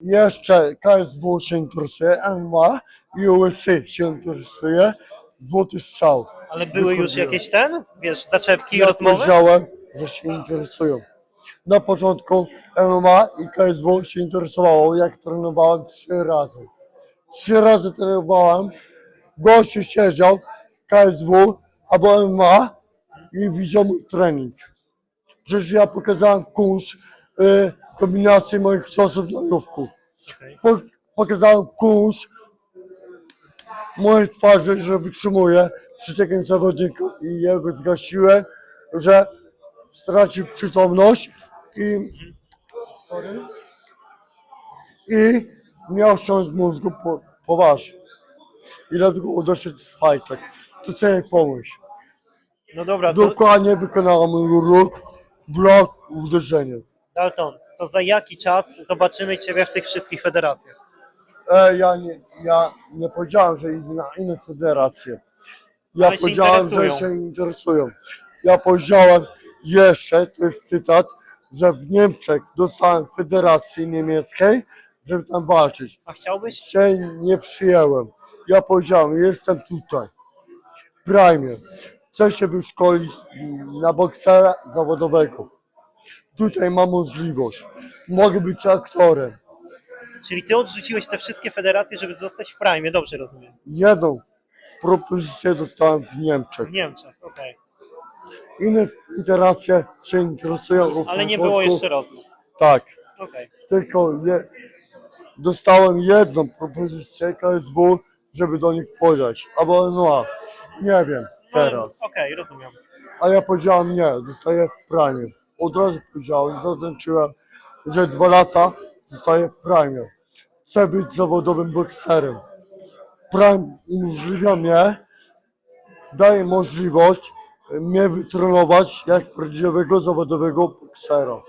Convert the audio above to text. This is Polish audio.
Jeszcze KSW się interesuje, MMA i USY się interesuje. Złoty strzał. Ale były już Wychodziłem. jakieś ten, wiesz, zaczepki Ja rozmowy? powiedziałem, że się interesują. Na początku MMA i KSW się interesowało, jak trenowałem trzy razy. Trzy razy trenowałem, gościu siedział, KSW albo MMA i widział mój trening. Przecież ja pokazałem kurz, y, kombinację moich ciosów na jówku. Okej. Po, pokazałem kurz mojej twarzy, że wytrzymuję przy takim zawodniku i jego zgasiłem, że stracił przytomność i, sorry, i miał ściąć mózgu po, poważnie. I dlatego doszedł z fajtek. To sobie pomyśl. No dobra, to Dokładnie wykonałem ruch, blok, uderzenie. Dalton, to za jaki czas zobaczymy Ciebie w tych wszystkich federacjach? E, ja, nie, ja nie powiedziałem, że idę na inne federacje. Ja Ale się powiedziałem, że interesują. się interesują. Ja powiedziałem jeszcze, to jest cytat, że w Niemczech dostałem federacji niemieckiej, żeby tam walczyć. A chciałbyś? Się nie przyjęłem. Ja powiedziałem, jestem tutaj, w Prime. Chcę się wyszkolić na boksera zawodowego. Tutaj mam możliwość. Mogę być aktorem. Czyli Ty odrzuciłeś te wszystkie federacje, żeby zostać w Prime, dobrze rozumiem. Jedną propozycję dostałem w Niemczech. W Niemczech, okej. Inne federacje się interesują. od Ale nie początku. było jeszcze rozmów. Tak, Okej. tylko je, dostałem jedną propozycję KSW, żeby do nich podać. Albo no, nie wiem No, teraz. Okej, rozumiem. A ja powiedziałem nie, zostaję w Prime. Od razu powiedziałem, zaznaczyłem, że dwa lata zostaję Prime. Chcę być zawodowym bokserem. Prime umożliwia mnie, daje możliwość mnie wytrenować jak prawdziwego zawodowego boksera.